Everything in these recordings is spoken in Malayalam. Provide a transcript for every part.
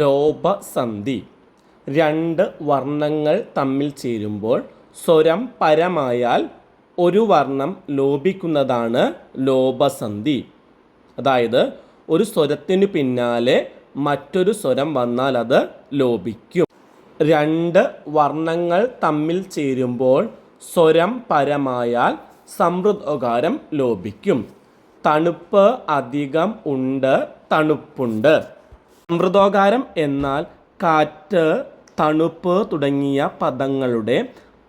ലോപസന്ധി. രണ്ട് വർണങ്ങൾ തമ്മിൽ ചേരുമ്പോൾ സ്വരം പരമായാൽ ഒരു വർണം ലോപിക്കുന്നതാണ് ലോപസന്ധി. അതായത് ഒരു സ്വരത്തിനു പിന്നാലെ മറ്റൊരു സ്വരം വന്നാൽ അത് ലോപിക്കും. രണ്ട് വർണങ്ങൾ തമ്മിൽ ചേരുമ്പോൾ സ്വരം പരമായാൽ സമൃദ്ധകാരം ലോപിക്കും. തണുപ്പ് അധികം ഉണ്ട് തണുപ്പുണ്ട്. സമൃദ്ധോകാരം എന്നാൽ കാറ്റ് തണുപ്പ് തുടങ്ങിയ പദങ്ങളുടെ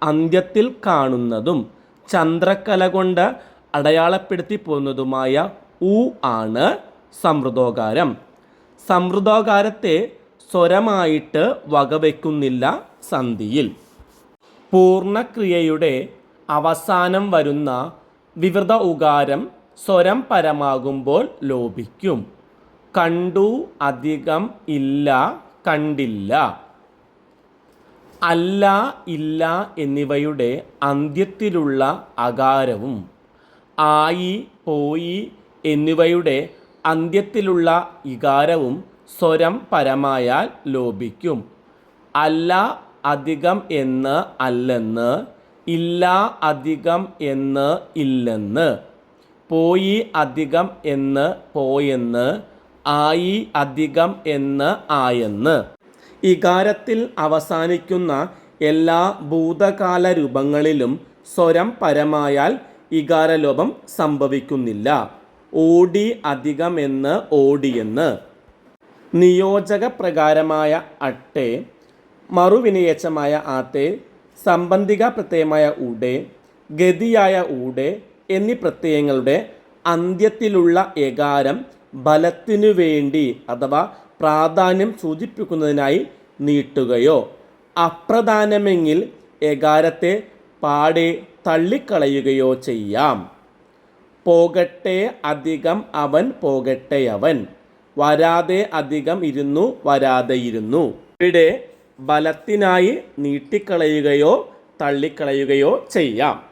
അന്ത്യത്തിൽ കാണുന്നതും ചന്ദ്രക്കല കൊണ്ട് അടയാളപ്പെടുത്തി പോകുന്നതുമായ ഉ ആണ് സമൃദ്ധോകാരം സമൃദ്ധോകാരത്തെ സ്വരമായിട്ട് വകവെക്കുന്നില്ല സന്ധിയിൽ. പൂർണക്രിയയുടെ അവസാനം വരുന്ന വിവൃത ഉകാരം സ്വരം പരമാകുമ്പോൾ ലോപിക്കും. കണ്ടു അധികം ഇല്ല കണ്ടില്ല. അല്ല ഇല്ല എന്നിവയുടെ അന്ത്യത്തിലുള്ള അകാരവും. ആയി പോയി എന്നിവയുടെ അന്ത്യത്തിലുള്ള ഇകാരവും സ്വരം പരമായാൽ ലോപിക്കും. അല്ല അധികം എന്ന് അല്ലെന്ന് ഇല്ല അധികം എന്ന് ഇല്ലെന്ന്. പോയി അധികം എന്ന് പോയെന്ന് ആയി അധികം എന്ന് ആയെന്ന്. ഇകാരത്തിൽ അവസാനിക്കുന്ന എല്ലാ ഭൂതകാല രൂപങ്ങളിലും സ്വരം പരമായാൽ ഇകാരലോപം സംഭവിക്കുന്നില്ല. ഓടി അധികം എന്ന് ഓടിയെന്ന്. നിയോജക പ്രകാരമായ അട്ടെ മറുവിനിയച്ചമായ ആത്തെ സംബന്ധിക പ്രത്യയമായ ഊടെ ഗതിയായ ഊടെ എന്നീ പ്രത്യയങ്ങളുടെ അന്ത്യത്തിലുള്ള എകാരം ബലത്തിനു വേണ്ടി അഥവാ പ്രാധാന്യം സൂചിപ്പിക്കുന്നതിനായി നീട്ടുകയോ അപ്രധാനമെങ്കിൽ എകാരത്തെ പാടെ തള്ളിക്കളയുകയോ ചെയ്യാം. പോകട്ടെ അധികം അവൻ പോകട്ടെ അവൻ. വരാതെ അധികം ഇരുന്നു വരാതെ ഇരുന്നു. ഇവിടെ ബലത്തിനായി നീട്ടിക്കളയുകയോ തള്ളിക്കളയുകയോ ചെയ്യാം.